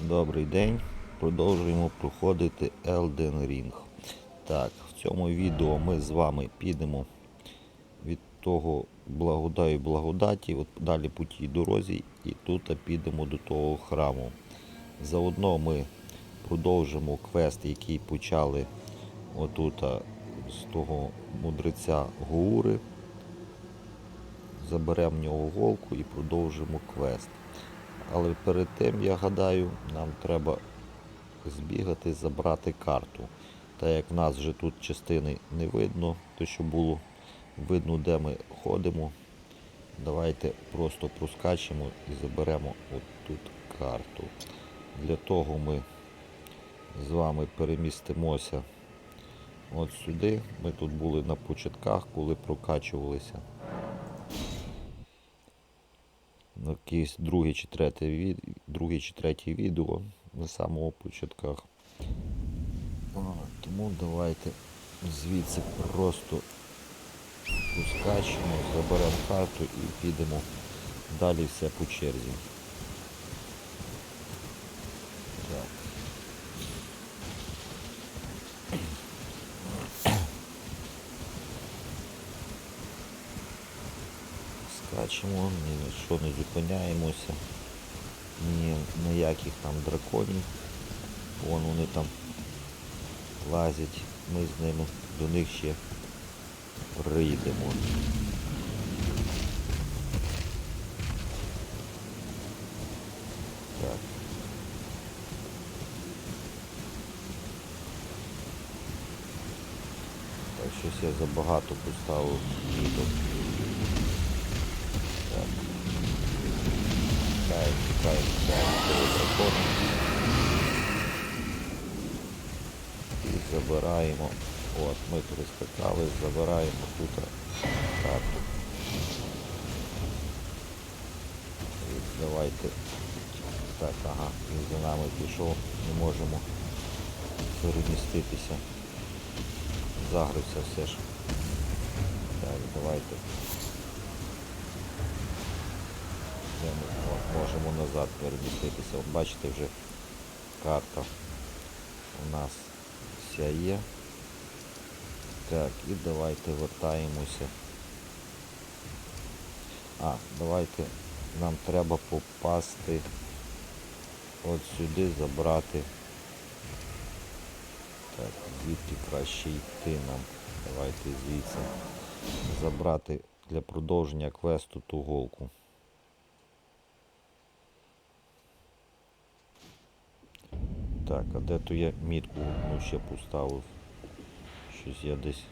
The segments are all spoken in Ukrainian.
Добрий день. Продовжуємо проходити Elden Ring. Так, в цьому відео ми з вами підемо від того благодаю благодаті, от далі по тій дорозі, і тут підемо до того храму. Заодно ми продовжимо квест, який почали отут з того мудреця Гуури. Заберемо в нього голку і продовжимо квест. Але перед тим, я гадаю, нам треба збігати, забрати карту. Та як в нас вже тут частини не видно, то що було видно, де ми ходимо. Давайте просто проскачемо і заберемо от тут карту. Для того ми з вами перемістимося от сюди. Ми тут були на початках, коли прокачувалися на якесь друге чи третє, друге чи третє відео на самого початках. Тому давайте звідси просто поскачемо, заберемо карту і підемо далі все по черзі. Так. Скачемо, ні на що не зупиняємося, ні на яких там драконів. Вон вони там лазять, ми з ними до них ще прийдемо. Так. Так, щось я забагато поставив відео. Так. Чекаємо, чекаємо цього дракона. І забираємо. От, ми перескакали, забираємо тут карту. І давайте. Так, ага, він за нами пішов, не можемо переміститися. Загрився все ж. Так, давайте. Де ми о, можемо назад переміститися. От бачите, вже карта у нас вся є. Так, і давайте вертаємося. А, давайте нам треба попасти от сюди, забрати. Так, звідки краще йти нам. Давайте звідси забрати для продовження квесту ту голку. Так, а де то я мітку одну ще поставив? Щось я десь.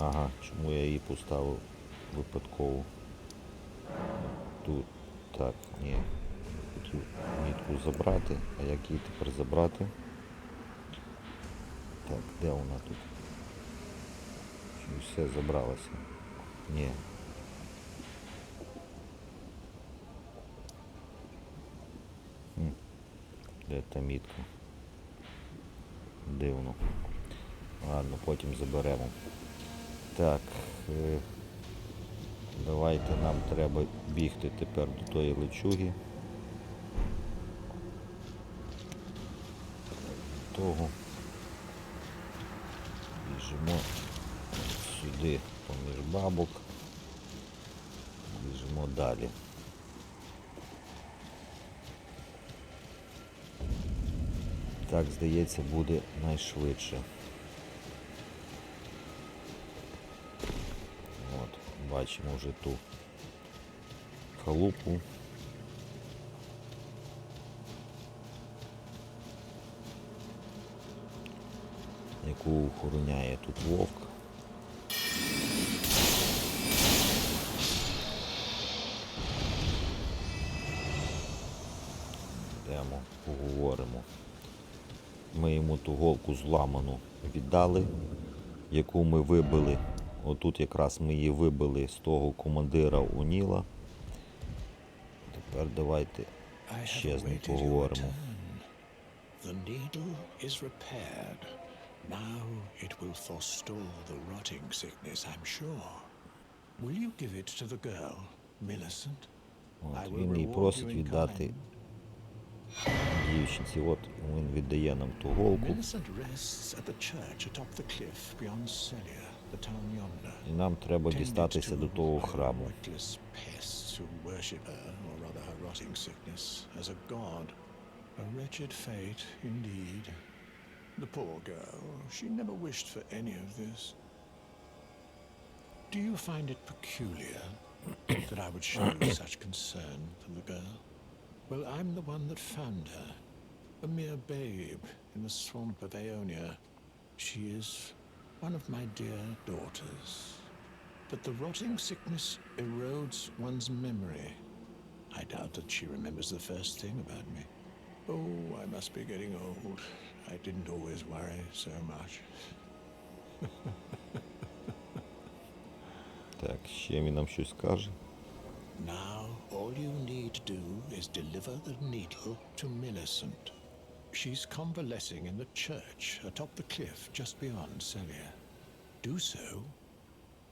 Ага, чому я її поставив випадково? Тут. Так, ні. Хотів мітку забрати. А як її тепер забрати? Так, де вона тут? Все забралося? Ні. Де мітка? Дивно. Ладно, потім заберемо. Так. Е, давайте нам треба бігти тепер до тої лечуги. Того. Біжимо сюди поміж бабок. Біжимо далі. Так, здається, буде найшвидше. От, бачимо вже ту халупу. яку охороняє тут вовк. Йдемо, поговоримо. Ми йому зламану віддали, яку ми вибили. Отут якраз ми її вибили з того командира Уніла. Тепер давайте ще з ним поговоримо. The needle is repaired. Now it will forestall the rotting sickness, I'm sure. Will you give it to the girl, Millicent? I От, will він її reward просить віддати. Дівчинці. От він віддає нам ту голку. Millicent rests at the church atop the cliff beyond Celia, the town yonder. І нам треба tended дістатися to до того by храму. Reckless pests who worship her, or rather her rotting sickness, as a god. A wretched fate, indeed. The poor girl, she never wished for any of this. Do you find it peculiar that I would show such concern for the girl? Well, I'm the one that found her. A mere babe in the swamp of Aeonia. She is one of my dear daughters. But the rotting sickness erodes one's memory. I doubt that she remembers the first thing about me. Oh, I must be getting old. I didn't always worry so much. Так, ще він нам щось каже. Now, all you need to do is deliver the needle to Millicent. She's convalescing in the church atop the cliff just beyond Celia. Do so,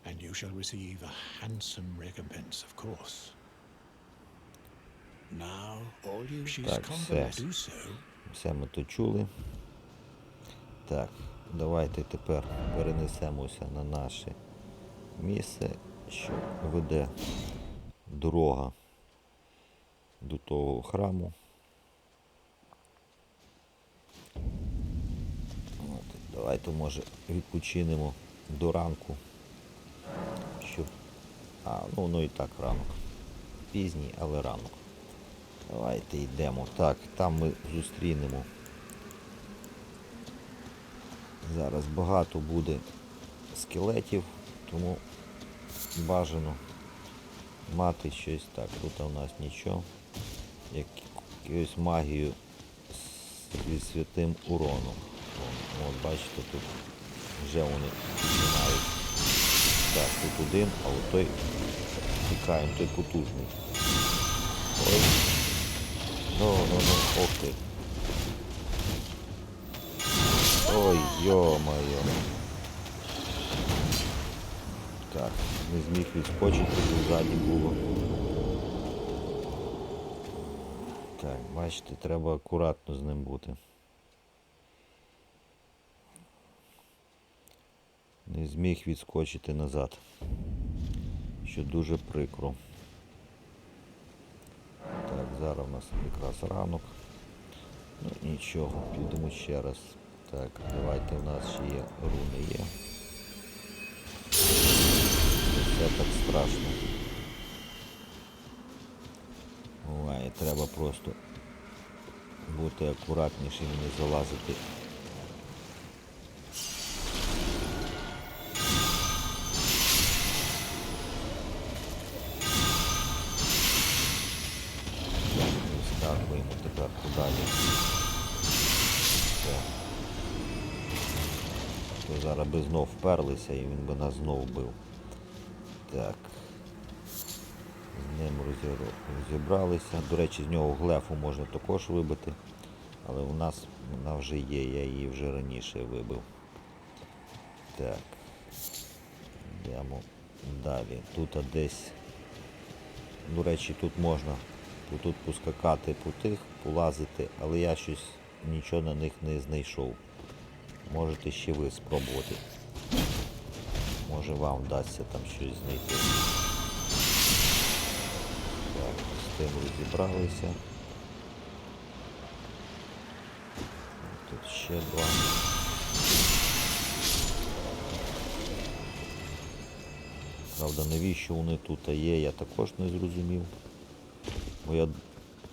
and you shall receive a handsome recompense, of course. Now, all you she's Так, convalescing. все. Do so, Все ми то чули. Так, давайте тепер перенесемося на наше місце, що веде дорога до того храму. От, давайте, може, відпочинемо до ранку. Щоб... А, ну, ну і так ранок. Пізній, але ранок. Давайте йдемо. Так, там ми зустрінемо. Зараз багато буде скелетів, тому бажано мати щось так. Тут у нас нічого. Як, якусь магію зі святим уроном. От бачите, тут вже вони починають. Так, тут один, а от той тікаємо, той потужний. Ой. Ну, ну, ну, ох ти. Ой, ё-моё. Так, не зміг відскочити, ззаді було. Так, бачите, треба акуратно з ним бути. Не зміг відскочити назад. Що дуже прикро. Так, зараз у нас якраз ранок. Ну нічого, підемо ще раз. Так, давайте у нас ще є руни є. Все так страшно. Буває, треба просто бути акуратнішим не залазити. Скакуємо тепер подалі. Зараз би знов вперлися і він би нас знов бив. Так. З ним розібралися. До речі, з нього глефу можна також вибити. Але у нас вона вже є, я її вже раніше вибив. Так. Йдемо далі. Тут десь. До речі, тут можна тут поскакати по тих, полазити, але я щось нічого на них не знайшов. Можете ще ви спробувати. Може вам вдасться там щось знайти. Так, з тим розібралися. Тут ще два. Правда, навіщо вони тут є, я також не зрозумів. Бо я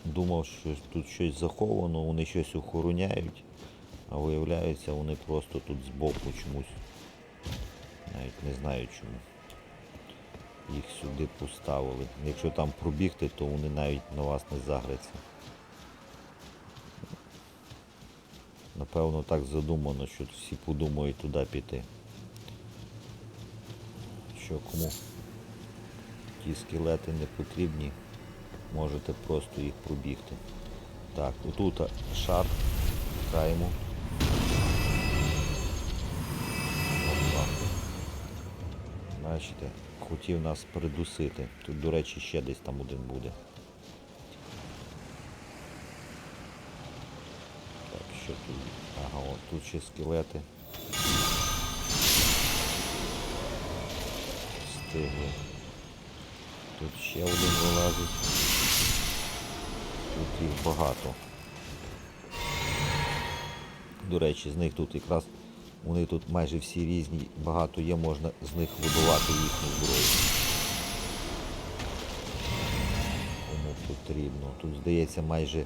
думав, що тут щось заховано, вони щось охороняють, а виявляється, вони просто тут збоку чомусь. Навіть не знаю чому. Їх сюди поставили. Якщо там пробігти, то вони навіть на вас не загряться. Напевно, так задумано, що всі подумають туди піти. Що кому ті скелети не потрібні, можете просто їх пробігти. Так, отут шар граємо. Бачите, хотів нас придусити. Тут, до речі, ще десь там один буде. Так, Що тут? Ага, от тут ще скелети. Стигли. Тут ще один вилазить. Тут їх багато. До речі, з них тут якраз вони тут майже всі різні, багато є, можна з них видавати їхню зброю. Кому потрібно. Тут, здається, майже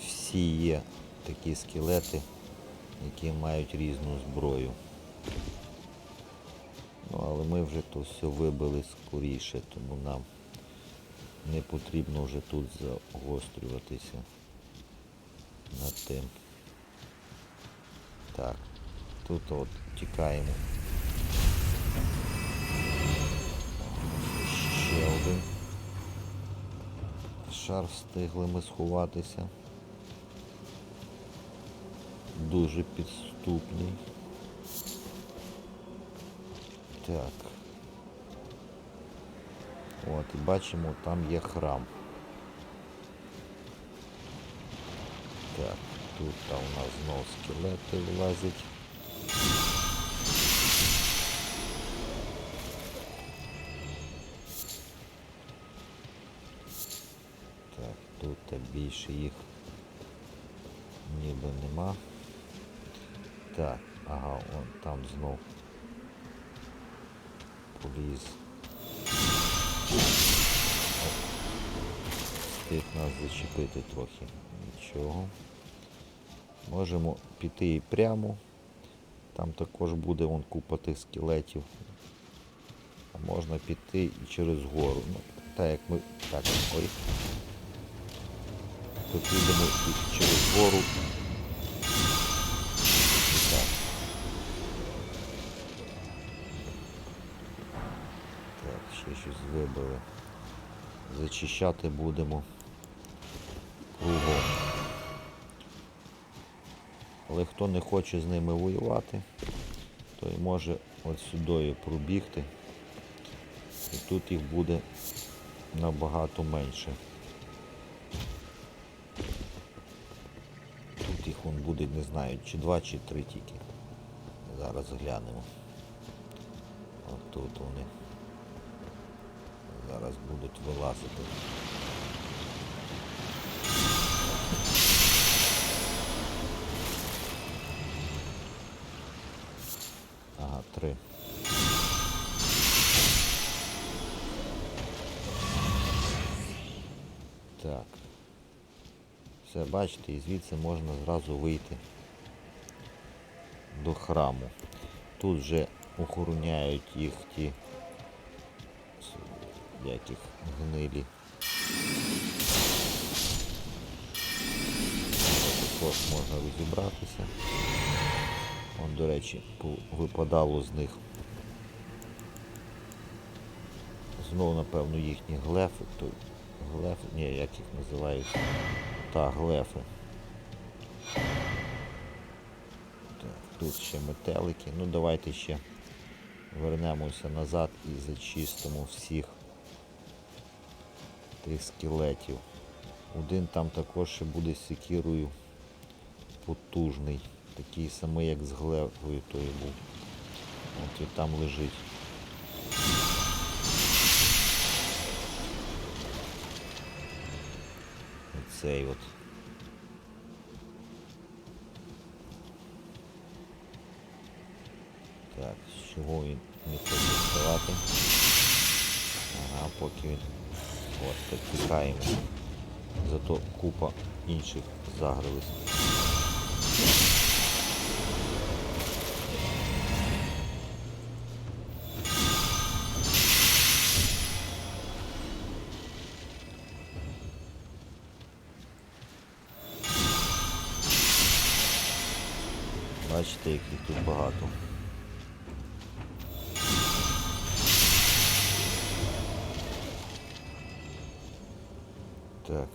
всі є такі скелети, які мають різну зброю. Ну, але ми вже то все вибили скоріше, тому нам не потрібно вже тут загострюватися над тим. Так, тут от тікаємо. Ще один. Шар встигли ми сховатися. Дуже підступний. Так. От, і бачимо, там є храм. Так, тут там у нас знов скелети влазять. Більше їх ніби нема. Так, ага, он там знов поліз. Встиг нас зачепити трохи. Нічого. Можемо піти і прямо. Там також буде вон купа тих скелетів. А можна піти і через гору. Ну, так як ми. Так, ой. То підемо і через гору. Так. Так, ще щось вибили. Зачищати будемо кругом. Але хто не хоче з ними воювати, той може от сюди пробігти. І тут їх буде набагато менше. Вон буде, не знаю, чи два, чи три тільки. Зараз глянемо. От тут вони зараз будуть вилазити. Ага, три. Так. Все, бачите, і звідси можна зразу вийти до храму. Тут вже охороняють їх ті як їх гнилі. Також можна розібратися. Он, до речі, випадало з них. Знову, напевно, їхні глефи, то глефи, ні, як їх називають? Та, глефи. Так, тут ще метелики. Ну давайте ще вернемося назад і зачистимо всіх тих скелетів. Один там також ще буде з секірою потужний. Такий самий, як з глефою той був. От і там лежить. Цей от. Так, з чого він не хоче вставати? Ага, поки він. От, так тікаємо. Зато купа інших загрились. Тут багато. Так.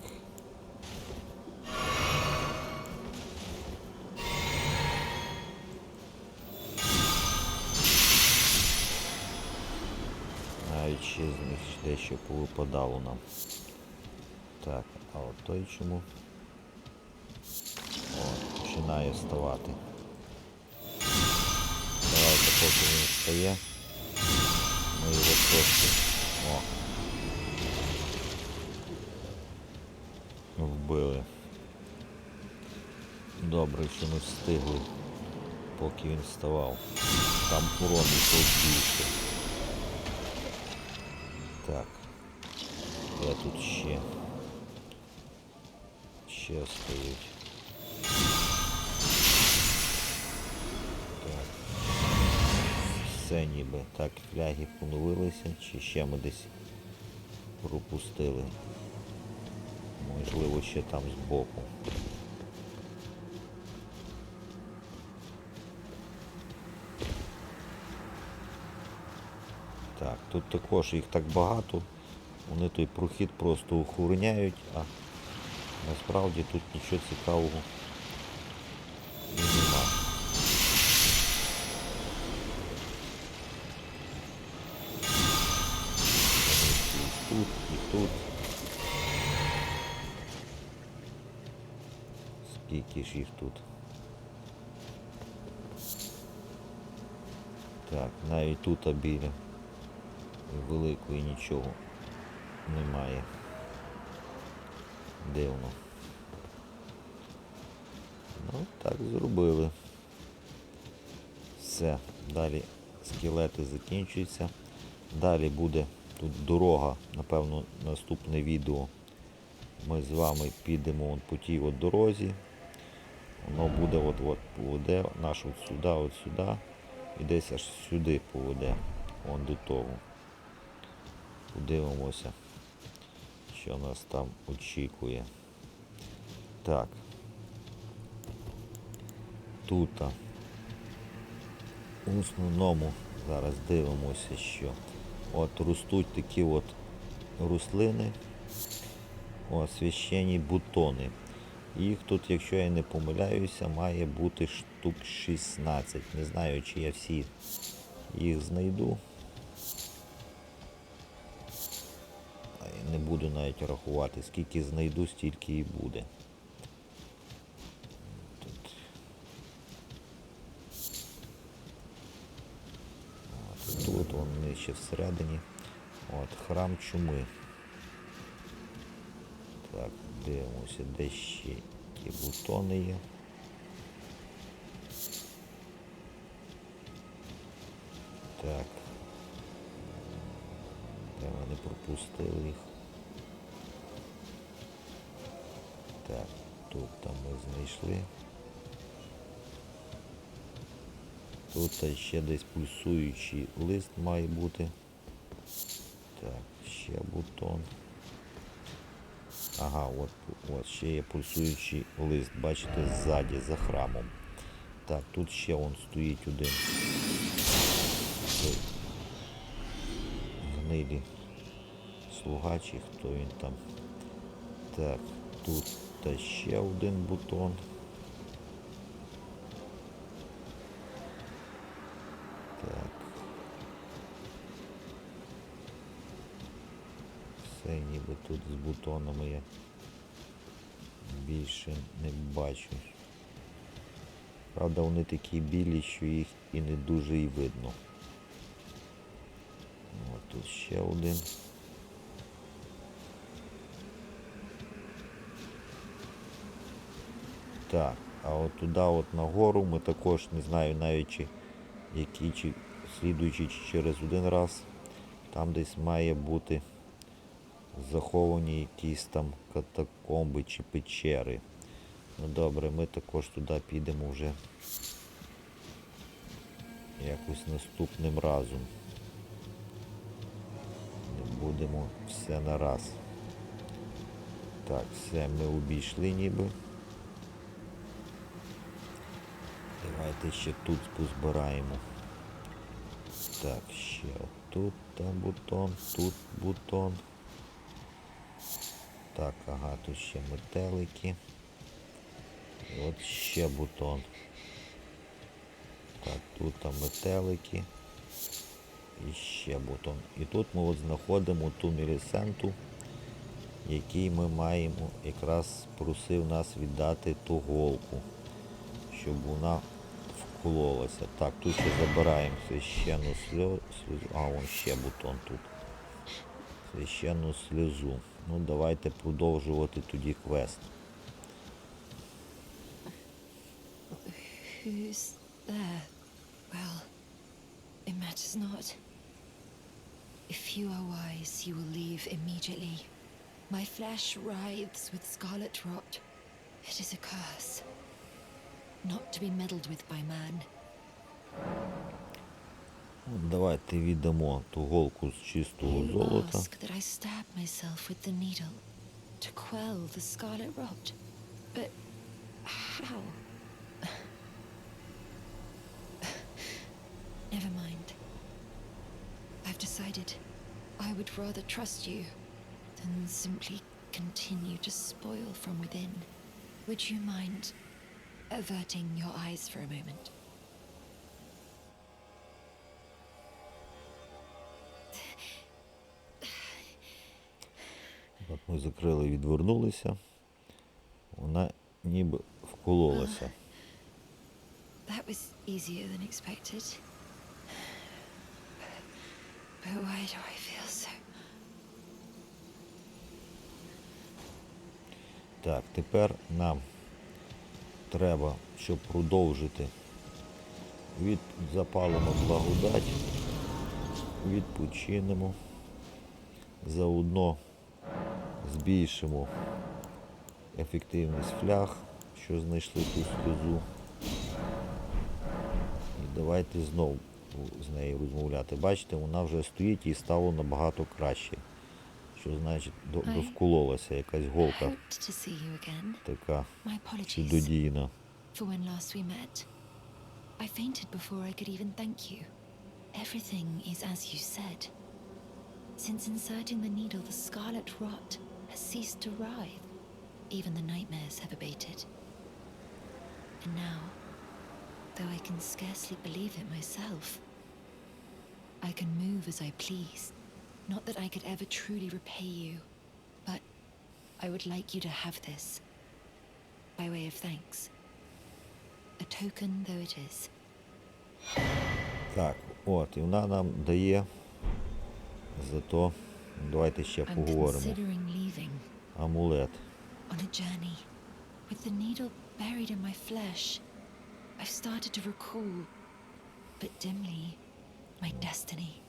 Дещо повипадало нам. Так, а от той чому? О, починає вставати. Давайте поки він встає. Ми його трошки. О. Вбили. Добре, що ми встигли, поки він вставав. Там урон йшов більше. Так. Де тут ще? Ще стоїть. Все ніби. Так, фляги поновилися, чи ще ми десь пропустили. Можливо, ще там збоку. Так, тут також їх так багато. Вони той прохід просто охороняють, а насправді тут нічого цікавого Скільки їх тут? Так, навіть тут біля великої нічого немає. Дивно. Ну, так зробили. Все. Далі скелети закінчуються. Далі буде тут дорога, напевно, наступне відео. Ми з вами підемо по тій от дорозі. Воно буде от от поведе наш от сюди, от сюди. І десь аж сюди поведе. Вон до того. Подивимося, що нас там очікує. Так. Тут в основному зараз дивимося, що от ростуть такі от рослини, о, бутони. Їх тут, якщо я не помиляюся, має бути штук 16. Не знаю, чи я всі їх знайду. Не буду навіть рахувати, скільки знайду, стільки і буде. Тут. От, тут вони ще всередині. От, храм чуми. Так, дивимося, де ще ті бутони є. Так. Ми не пропустили їх. Так, тут там ми знайшли. Тут ще десь пульсуючий лист має бути. Так, ще бутон. Ага, от, от ще є пульсуючий лист, бачите, ззаді, за храмом. Так, тут ще он стоїть один. Гнилі слуга чи хто він там. Так, тут та ще один бутон. Так. Все ніби тут з бутонами я більше не бачу. Правда, вони такі білі, що їх і не дуже і видно. От тут ще один. Так, а от туди от нагору ми також не знаю навіть чи який чи слідуючий чи через один раз. Там десь має бути заховані якісь там катакомби чи печери. Ну добре, ми також туди підемо вже якось наступним разом. Не будемо все на раз. Так, все, ми обійшли ніби. Давайте ще тут позбираємо. Так, ще тут там бутон, тут бутон. Так, ага, тут ще метелики. От ще бутон. Так, тут там метелики. І ще бутон. І тут ми от знаходимо ту мірісенту, який ми маємо, якраз просив нас віддати ту голку. щоб вона вкололася. Так, тут ще забираємо священну сльозу. А, вон ще бутон тут. Священну сльозу. Ну, давайте продовжувати тоді квест. Who's there? Well, it matters not. If you are wise, you will leave immediately. My flesh writhes with scarlet rot. It is a curse. Not to be meddled with by man. От давайте віддамо ту голку з чистого You золота. ask that I stab myself with the needle to quell the scarlet rot. But how? Never mind. I've decided I would rather trust you than simply continue to spoil from within. Would you mind averting your eyes for a moment? Ми закрили, відвернулися. Вона ніби вкололася. That was easier than expected. But why do I feel so? Так, тепер нам треба, щоб продовжити. Від запалимо благодать, відпочинемо. Заодно збільшимо ефективність фляг, що знайшли ту сльозу. І давайте знову з нею розмовляти. Бачите, вона вже стоїть і стало набагато краще. Що значить до- довкололася якась голка така чудодійна. I fainted before I could even thank you. Everything is as you said. Since inserting the needle, the scarlet rot has ceased to writhe. Even the nightmares have abated. And now, though I can scarcely believe it myself, I can move as I please. Not that I could ever truly repay you, but I would like you to have this by way of thanks. A token though it is. Так, от, і вона нам дає зато, давайте ще I'm поговоримо. considering leaving Амулет. on a journey. With the needle buried in my flesh, I've started to recall, but dimly, my destiny.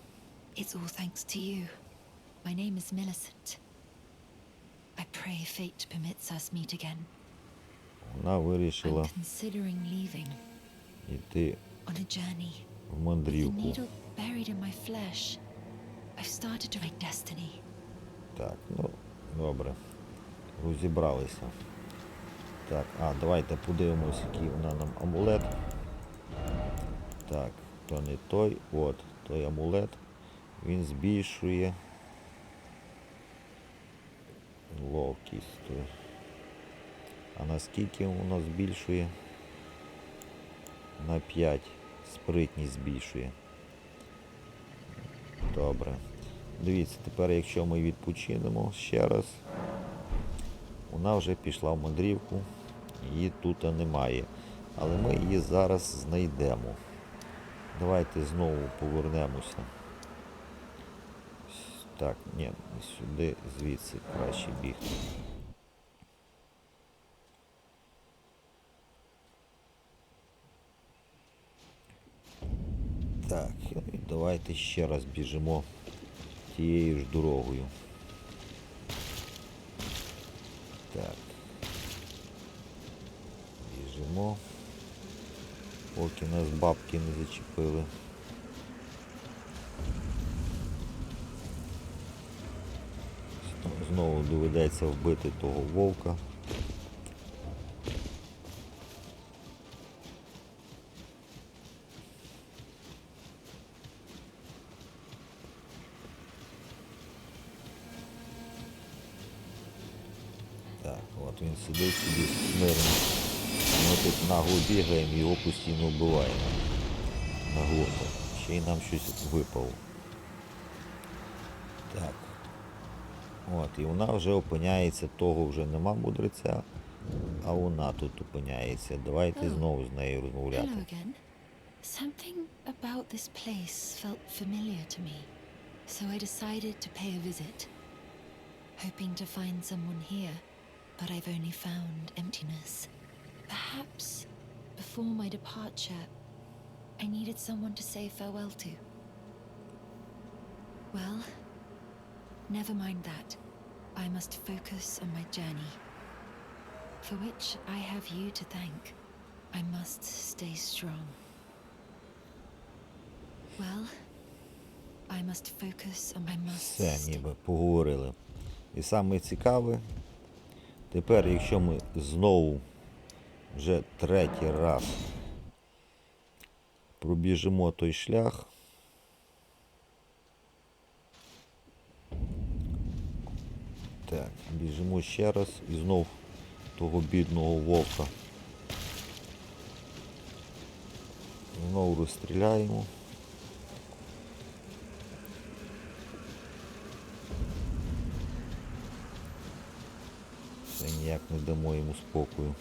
It's all thanks to you. My name is Millicent. I pray fate permits us meet again. Вона вирішила I'm considering leaving йти on a journey. в With the мандрівку. needle buried in my flesh, I've started to write destiny. Так, ну, добре. Розібралися. Так, а, давайте подивимось, який вона нам амулет. Так, то не той. От, той амулет. Він збільшує ловкість. А наскільки воно збільшує? На 5. Спритність збільшує. Добре. Дивіться, тепер якщо ми відпочинемо ще раз, вона вже пішла в мандрівку, її тут немає. Але ми її зараз знайдемо. Давайте знову повернемося. Так, ні, сюди, звідси краще бігти. Так, давайте ще раз біжимо тією ж дорогою. Так. Біжимо. Поки нас бабки не зачепили. Знову доведеться вбити того вовка. Так, от він сидить собі смирно. Ми тут нагло бігаємо його постійно вбиваємо. Наглухо. Ще й нам щось випало. Так. От, і вона вже опиняється, того вже нема мудреця. А вона тут опиняється. Давайте Oh. знову з нею розмовляти. Something about this place felt familiar to me, so I decided to pay a visit. Hoping to find someone here, but I've only found emptiness. Perhaps before my departure, I needed someone to say farewell to. Well, never mind that. I must focus on my journey, for which I have you to thank. I must stay strong. Well, I must focus on I must Все, stay- ніби поговорили. І саме цікаве, тепер, якщо ми знову вже третій раз пробіжимо той шлях, так, біжимо ще раз і знов того бідного вовка. Знову розстріляємо. Це ніяк не дамо йому спокою.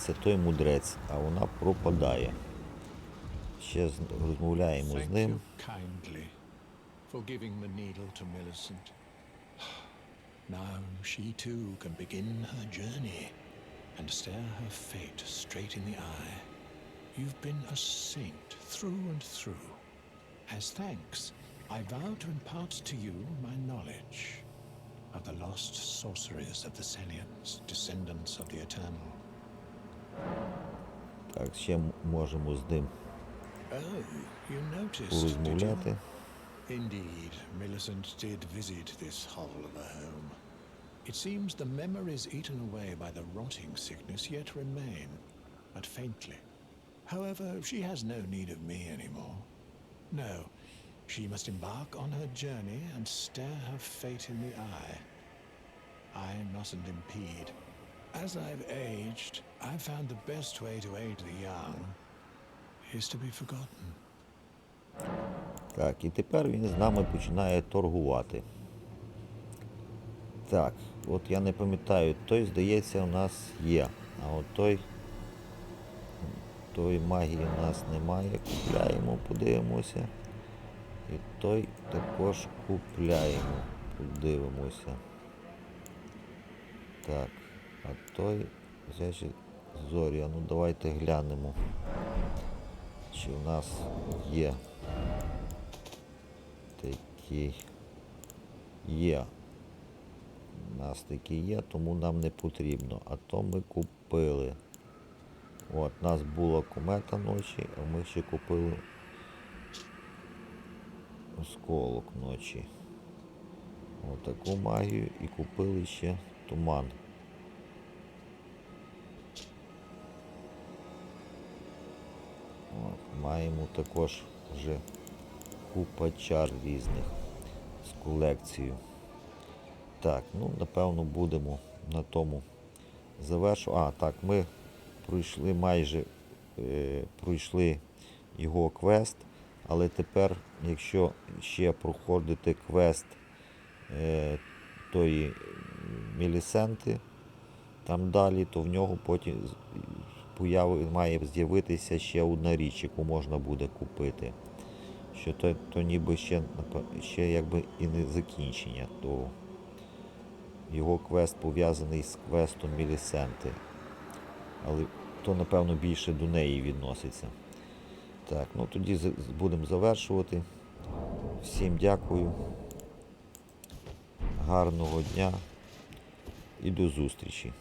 з'являється той мудрець, а вона пропадає. Ще з- розмовляємо з Thank you ним. kindly for giving the needle to Millicent. Now she too can begin her journey and stare her fate straight in the eye. You've been a saint through and through. As thanks, I vow to impart to you my knowledge of the lost sorceries of the Selians, descendants of the Eternal. Так, ще м- можемо з ним Oh, you noticed, did you? порозмовляти. Indeed, Millicent did visit this hovel of a home. It seems the memories eaten away by the rotting sickness yet remain, but faintly. However, she has no need of me anymore. No, she must embark on her journey and stare her fate in the eye. I mustn't impede. As I've aged, I've found the best way to aid the young is to be forgotten. Так, і тепер він з нами починає торгувати. Так, от я не пам'ятаю, той, здається, у нас є. А от той. Той магії у нас немає. Купляємо, подивимося. І той також купляємо. Подивимося. Так, а той, значить, зоря. Ну давайте глянемо. Чи в нас є такий є. У нас такий є, тому нам не потрібно. А то ми купили. От, у нас була комета ночі, а ми ще купили осколок ночі. Отаку магію і купили ще туман. От, маємо також вже купа чар різних з колекцією. Так, ну напевно будемо на тому завершувати. А, так, ми пройшли майже е, пройшли його квест, але тепер, якщо ще проходити квест е, тої Мілісенти, там далі, то в нього потім має з'явитися ще одна річ, яку можна буде купити. Що то, то ніби ще, ще якби і не закінчення того. Його квест пов'язаний з квестом Мілісенти. Але то, напевно, більше до неї відноситься. Так, ну тоді будемо завершувати. Всім дякую. Гарного дня і до зустрічі.